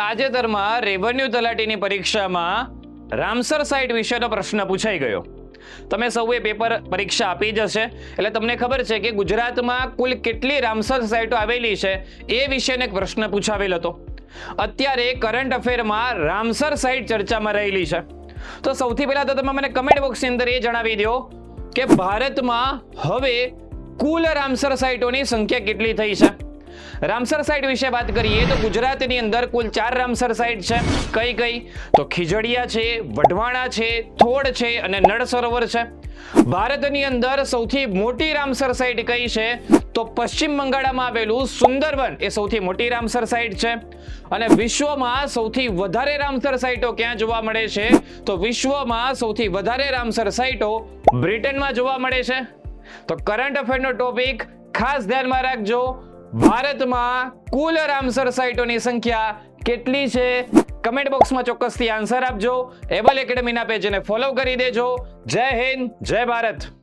તાજેતરમાં રેવન્યુ તલાટીની પરીક્ષામાં Ramsar site વિશેનો પ્રશ્ન પૂછાઈ ગયો. તમે સૌએ પેપર પરીક્ષા આપી જશે એટલે તમને ખબર છે કે ગુજરાતમાં કુલ કેટલી રામસર સાઇટો આવેલી છે એ વિશેનો એક પ્રશ્ન પૂછાવેલ હતો. અત્યારે કરંટ અફેરમાં રામસર સાઇટ ચર્ચામાં રહેલી છે. તો સૌથી પહેલા તો તમે મને કમેન્ટ બોક્સની અંદર એ જણાવી દો કે ભારતમાં હવે કુલ રામસર સાઇટોની સંખ્યા કેટલી થઈ છે? રામસર સાઇટ વિશે વાત કરીએ તો ગુજરાતની અંદર કુલ ચાર રામસર સાઇટ છે. કઈ કઈ? તો ખીજડીયા છે, વઢવાણા છે, થોડ છે અને નળ સરોવર છે. ભારતની અંદર સૌથી મોટી રામસર સાઇટ કઈ છે? તો પશ્ચિમ બંગાળમાં આવેલું સુંદરવન એ સૌથી મોટી રામસર સાઇટ છે. અને વિશ્વમાં સૌથી વધારે રામસર સાઇટો ક્યાં જોવા મળે છે? તો વિશ્વમાં સૌથી વધારે રામસર સાઇટો બ્રિટનમાં જોવા મળે છે. તો કરંટ અફેરનો ટોપિક ખાસ ધ્યાનમાં રાખજો. ભારતમાં કુલ રામસર સાઇટોની સંખ્યા કેટલી છે? કમેન્ટ બોક્સમાં ચોક્કસથી આન્સર આપજો. એબલ એકેડમીના પેજને ફોલો કરી દેજો. જય હિન્દ, જય ભારત.